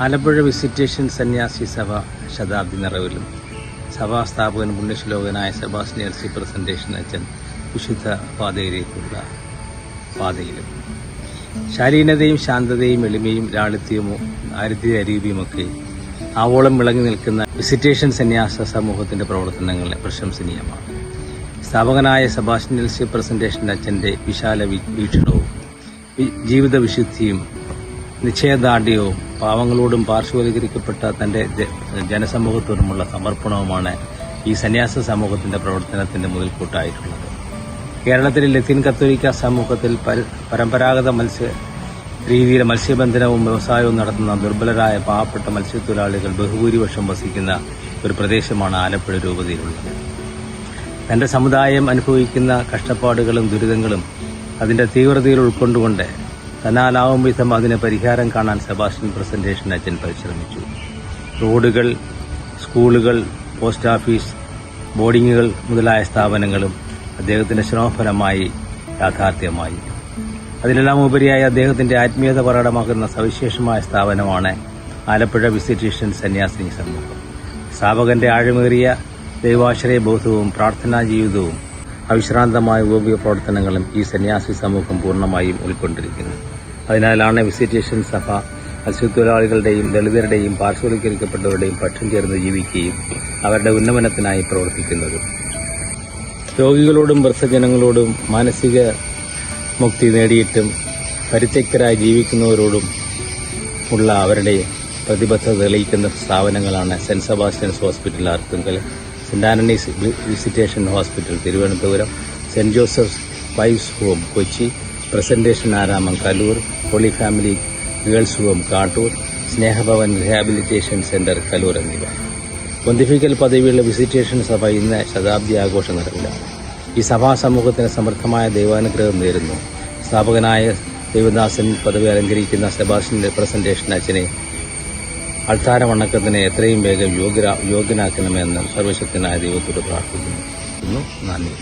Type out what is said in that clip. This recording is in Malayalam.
ആലപ്പുഴ വിസിറ്റേഷൻ സന്യാസി സഭ ശതാബ്ദി നിറവിലും. സഭാ സ്ഥാപകൻ പുണ്യശ്ലോകനായ സെബാസ്റ്റിയൻ പ്രസന്റേഷൻ അച്ഛൻ വിശുദ്ധ പാതയിലേക്കുള്ള പാതയിലും. ശാലീനതയും ശാന്തതയും എളിമയും ലാളിത്യവും ആരിത്യ അരീതിയുമൊക്കെ ആവോളം വിളങ്ങി നിൽക്കുന്ന വിസിറ്റേഷൻ സന്യാസ സമൂഹത്തിന്റെ പ്രവർത്തനങ്ങൾ പ്രശംസനീയമാണ്. സ്ഥാപകനായ സെബാസ്റ്റ്യൻ പ്രസന്റേഷൻ അച്ഛന്റെ വിശാല വി- വീക്ഷണവും ജീവിത വിശുദ്ധിയും നിശ്ചയദാർഢ്യവും പാവങ്ങളോടും പാർശ്വവൽക്കരിക്കപ്പെട്ട തന്റെ ജനസമൂഹത്തോടുമുള്ള സമർപ്പണവുമാണ് ഈ സന്യാസ സമൂഹത്തിന്റെ പ്രവർത്തനത്തിന്റെ മുതൽക്കൂട്ടായിട്ടുള്ളത്. കേരളത്തിലെ ലത്തീൻ കത്തോലിക്ക സമൂഹത്തിൽ പരമ്പരാഗത മത്സ്യ രീതിയിൽ മത്സ്യബന്ധനവും വ്യവസായവും നടത്തുന്ന ദുർബലരായ പാവപ്പെട്ട മത്സ്യത്തൊഴിലാളികൾ ബഹുഭൂരിപക്ഷം വസിക്കുന്ന ഒരു പ്രദേശമാണ് ആലപ്പുഴ രൂപതയിലുള്ളത്. തന്റെ സമുദായം അനുഭവിക്കുന്ന കഷ്ടപ്പാടുകളും ദുരിതങ്ങളും അതിന്റെ തീവ്രതയിൽ ഉൾക്കൊണ്ടുകൊണ്ട് തന്നാലാവും വിധം അതിന് പരിഹാരം കാണാൻ സെബാസ്റ്റ്യൻ പ്രസന്റേഷൻ അച്ഛൻ പരിശ്രമിച്ചു. റോഡുകൾ സ്കൂളുകൾ പോസ്റ്റ് ഓഫീസ് ബോർഡിങ്ങുകൾ മുതലായ സ്ഥാപനങ്ങളും അദ്ദേഹത്തിന്റെ ശ്രമഫലമായി യാഥാർത്ഥ്യമായി. അതിലെല്ലാം ഉപരിയായി അദ്ദേഹത്തിന്റെ ആത്മീയത പ്രകടമാക്കുന്ന സവിശേഷമായ സ്ഥാപനമാണ് ആലപ്പുഴ വിസിറ്റേഷൻ സന്യാസിനി സമൂഹം. സ്ഥാപകന്റെ ആഴമേറിയ ദൈവാശ്രയ ബോധവും പ്രാർത്ഥനാ ജീവിതവും അവിശ്രാന്തമായ ഉപയോഗ പ്രവർത്തനങ്ങളും ഈ സന്യാസി സമൂഹം പൂർണമായും ഉൾക്കൊണ്ടിരിക്കുന്നു. അതിനാലാണ് വിസിറ്റേഷൻ സഭ മത്സ്യത്തൊഴിലാളികളുടെയും ദളിതരുടെയും പാർശ്വവൽക്കരിക്കപ്പെട്ടവരുടെയും പക്ഷം ചേർന്ന് ജീവിക്കുകയും അവരുടെ ഉന്നമനത്തിനായി പ്രവർത്തിക്കുന്നത്. രോഗികളോടും വൃദ്ധജനങ്ങളോടും മാനസിക മുക്തി നേടിയിട്ടും പരിത്യക്തരായി ജീവിക്കുന്നവരോടും ഉള്ള അവരുടെ പ്രതിബദ്ധത തെളിയിക്കുന്ന സ്ഥാപനങ്ങളാണ് saint Sebastian's hospital Arthunkal saint Anthony's visitation hospital Thiruvananthapuram saint Joseph's wives home Kochi presentation Aramam Kaloor holy family girls home Kattoor Snehabhavan rehabilitation centre Kaloor എന്നിവ. പൊന്തിഫിക്കൽ പദവിയുള്ള വിസിറ്റേഷൻ സഭ ഇന്ന് ശതാബ്ദി ആഘോഷ നിറവിലാണ് ഈ സഭാ സമൂഹത്തിന് സമൃദ്ധമായ ദൈവാനുഗ്രഹം നേരുന്നു. സ്ഥാപകനായ ദേവദാസൻ പദവി അലങ്കരിക്കുന്ന സെബാസ്റ്റിന്റെ പ്രസന്റേഷൻ അച്ഛനെ അൾത്താര വണക്കത്തിന് എത്രയും വേഗം യോഗ്യനാക്കണമെന്ന് സർവശക്തനായ ദൈവത്തോട് പ്രാർത്ഥിക്കുന്നു. നന്ദി.